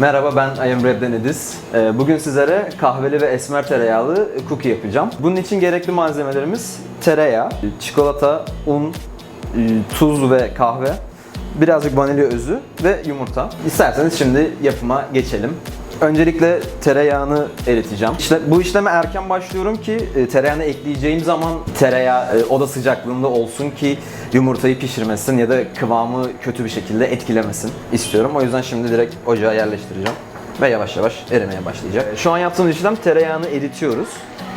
Merhaba ben am Rebden Ediz. Ee, Bugün sizlere kahveli ve esmer tereyağlı cookie yapacağım. Bunun için gerekli malzemelerimiz tereyağı, çikolata, un, e, tuz ve kahve, birazcık vanilya özü ve yumurta. İsterseniz şimdi yapıma geçelim. Öncelikle tereyağını eriteceğim. İşte bu işleme erken başlıyorum ki e, tereyağını ekleyeceğim zaman tereyağı e, oda sıcaklığında olsun ki yumurtayı pişirmesin ya da kıvamı kötü bir şekilde etkilemesin istiyorum. O yüzden şimdi direkt ocağa yerleştireceğim ve yavaş yavaş erimeye başlayacak. Şu an yaptığımız işlem tereyağını eritiyoruz.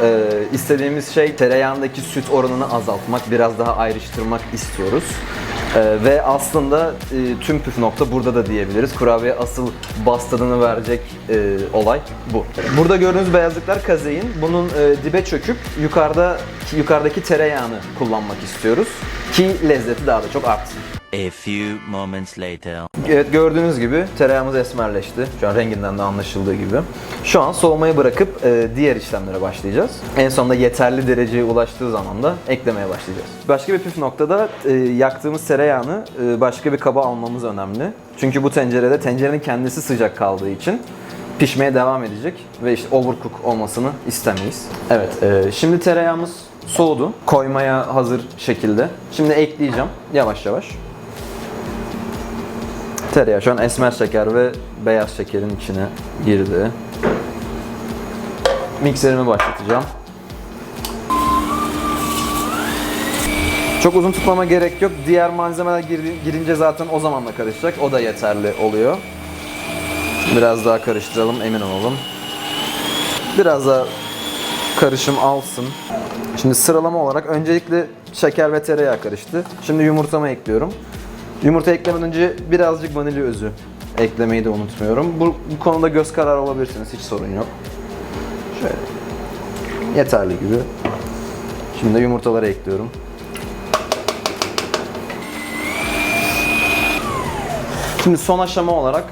Ee, istediğimiz şey tereyağındaki süt oranını azaltmak, biraz daha ayrıştırmak istiyoruz. Ee, ve aslında e, tüm püf nokta burada da diyebiliriz. Kurabiye asıl bas tadını verecek e, olay bu. Burada gördüğünüz beyazlıklar kazein. Bunun e, dibe çöküp yukarıda yukarıdaki tereyağını kullanmak istiyoruz ki lezzeti daha da çok artsın. A few moments later. Evet gördüğünüz gibi tereyağımız esmerleşti. Şu an renginden de anlaşıldığı gibi. Şu an soğumaya bırakıp e, diğer işlemlere başlayacağız. En sonunda yeterli dereceye ulaştığı zaman da eklemeye başlayacağız. Başka bir püf noktada e, yaktığımız tereyağını e, başka bir kaba almamız önemli. Çünkü bu tencerede tencerenin kendisi sıcak kaldığı için pişmeye devam edecek ve işte overcook olmasını istemeyiz. Evet, e, şimdi tereyağımız soğudu. Koymaya hazır şekilde. Şimdi ekleyeceğim yavaş yavaş. Tereyağı şu an esmer şeker ve beyaz şekerin içine girdi. Mikserimi başlatacağım. Çok uzun tutmama gerek yok. Diğer malzemeler gir- girince zaten o zamanla karışacak. O da yeterli oluyor. Biraz daha karıştıralım emin olalım. Biraz daha karışım alsın. Şimdi sıralama olarak öncelikle şeker ve tereyağı karıştı. Şimdi yumurtamı ekliyorum. Yumurta eklemeden önce birazcık vanilya özü eklemeyi de unutmuyorum. Bu, bu konuda göz kararı olabilirsiniz. Hiç sorun yok. Şöyle. Yeterli gibi. Şimdi de yumurtaları ekliyorum. Şimdi son aşama olarak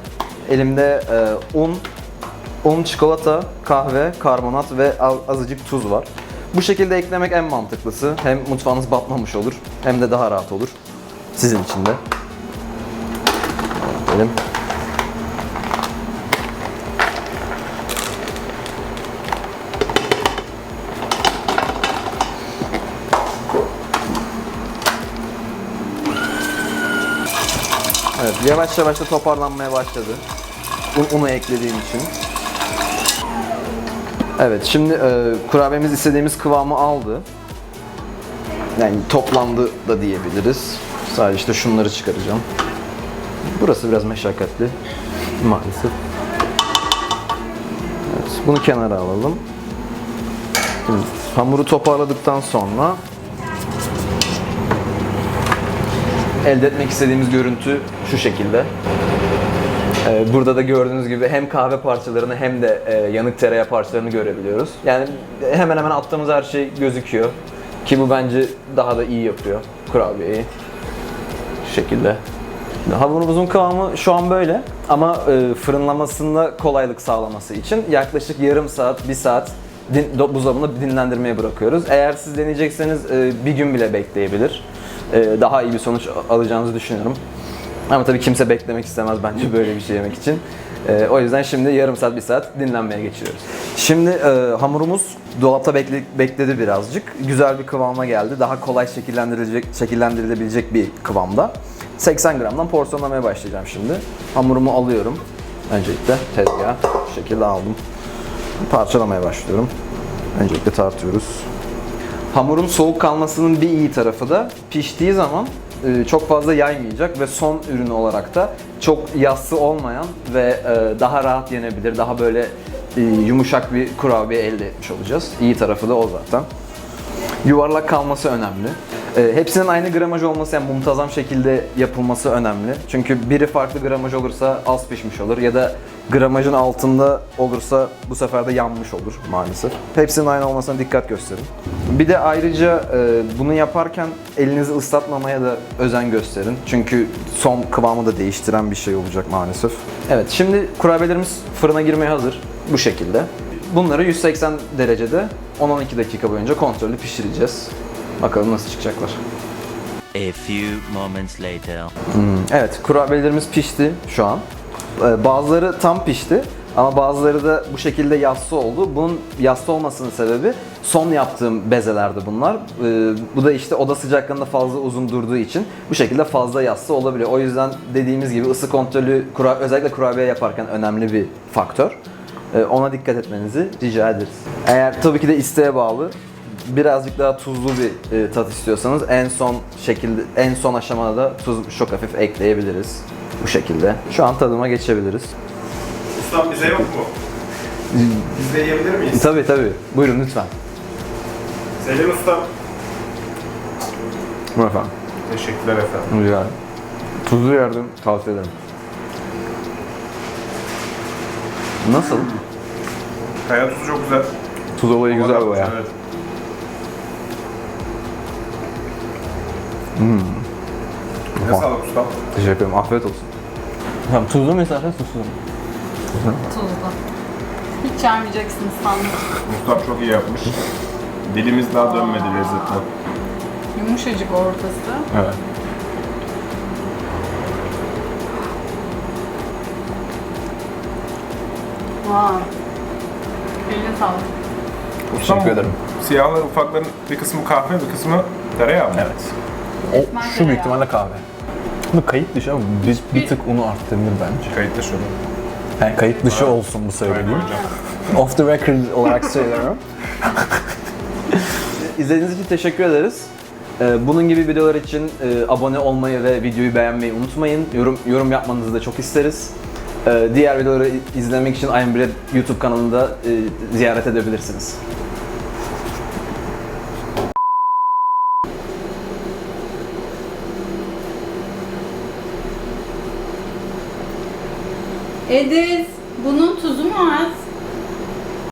elimde e, un, un, çikolata, kahve, karbonat ve az- azıcık tuz var. Bu şekilde eklemek en mantıklısı. Hem mutfağınız batmamış olur hem de daha rahat olur. Sizin için de. Edelim. Evet, yavaş yavaş da toparlanmaya başladı. Un, unu eklediğim için. Evet, şimdi e, kurabiyemiz istediğimiz kıvamı aldı. Yani toplandı da diyebiliriz. Sadece işte şunları çıkaracağım. Burası biraz meşakkatli maalesef. Evet, bunu kenara alalım. Şimdi hamuru toparladıktan sonra elde etmek istediğimiz görüntü şu şekilde. Ee, Burada da gördüğünüz gibi hem kahve parçalarını hem de e, yanık tereyağı parçalarını görebiliyoruz. Yani hemen hemen attığımız her şey gözüküyor. Ki bu bence daha da iyi yapıyor kurabiyeyi. Şekilde. Hamurumuzun kıvamı şu an böyle ama e, fırınlamasında kolaylık sağlaması için yaklaşık yarım saat, bir saat din, do- buzdolabında dinlendirmeye bırakıyoruz. Eğer siz deneyecekseniz e, bir gün bile bekleyebilir. E, daha iyi bir sonuç alacağınızı düşünüyorum. Ama tabii kimse beklemek istemez bence böyle bir şey yemek için. E, o yüzden şimdi yarım saat, bir saat dinlenmeye geçiyoruz. Şimdi e, hamurumuz dolapta bekle- bekledi birazcık. Güzel bir kıvama geldi. Daha kolay şekillendirilecek, şekillendirilebilecek bir kıvamda. 80 gramdan porsiyonlamaya başlayacağım şimdi. Hamurumu alıyorum. Öncelikle tezgaha şu şekilde aldım. Parçalamaya başlıyorum. Öncelikle tartıyoruz. Hamurun soğuk kalmasının bir iyi tarafı da piştiği zaman çok fazla yaymayacak ve son ürünü olarak da çok yassı olmayan ve e, daha rahat yenebilir, daha böyle e, yumuşak bir kurabiye elde etmiş olacağız. İyi tarafı da o zaten. Yuvarlak kalması önemli. E, hepsinin aynı gramaj olması yani muntazam şekilde yapılması önemli. Çünkü biri farklı gramaj olursa az pişmiş olur ya da gramajın altında olursa bu sefer de yanmış olur maalesef. Hepsinin aynı olmasına dikkat gösterin. Bir de ayrıca e, bunu yaparken elinizi ıslatmamaya da özen gösterin. Çünkü son kıvamı da değiştiren bir şey olacak maalesef. Evet şimdi kurabiyelerimiz fırına girmeye hazır. Bu şekilde. Bunları 180 derecede 10-12 dakika boyunca kontrollü pişireceğiz. Bakalım nasıl çıkacaklar. A few moments later. Evet, kurabiyelerimiz pişti şu an. Ee, Bazıları tam pişti ama bazıları da bu şekilde yassı oldu. Bunun yassı olmasının sebebi son yaptığım bezelerdi bunlar. Ee, Bu da işte oda sıcaklığında fazla uzun durduğu için bu şekilde fazla yassı olabiliyor. O yüzden dediğimiz gibi ısı kontrolü özellikle kurabiye yaparken önemli bir faktör. Ee, Ona dikkat etmenizi rica ederiz. Eğer tabii ki de isteğe bağlı birazcık daha tuzlu bir e, tat istiyorsanız en son şekilde en son aşamada da tuz çok hafif ekleyebiliriz bu şekilde. Şu an tadıma geçebiliriz. Ustam bize yok mu? Biz de yiyebilir miyiz? Tabii tabii. Buyurun lütfen. Selim Ustam. Buyurun efendim. Teşekkürler efendim. Rica Tuzlu yardım tavsiye ederim. Nasıl? Kaya tuzu çok güzel. Tuz olayı güzel baya. Evet. Ne sağlık ustam. Teşekkür ederim. Afiyet olsun. Tamam tuzlu mu istersen tuzsuz mu? Tuzlu. Hiç yermeyeceksiniz sandım. Ustam çok iyi yapmış. Dilimiz daha dönmedi lezzetten. Yumuşacık ortası. Evet. Vay. Eline sağlık. Ustam, Teşekkür ederim. Siyahlar ufakların bir kısmı kahve, bir kısmı tereyağı mı? Evet. O, Etmen şu büyük ihtimalle kahve. Bunu kayıt dışı ama biz bir tık unu arttırılır bence. Kayıtlı şurada. Yani kayıt dışı olsun bu söylediğim. Off the record olarak söylüyorum. İzlediğiniz için teşekkür ederiz. Ee, Bunun gibi videolar için e, abone olmayı ve videoyu beğenmeyi unutmayın. Yorum yorum yapmanızı da çok isteriz. Ee, Diğer videoları izlemek için IM YouTube kanalında e, ziyaret edebilirsiniz. Ediz, bunun tuzu mu az?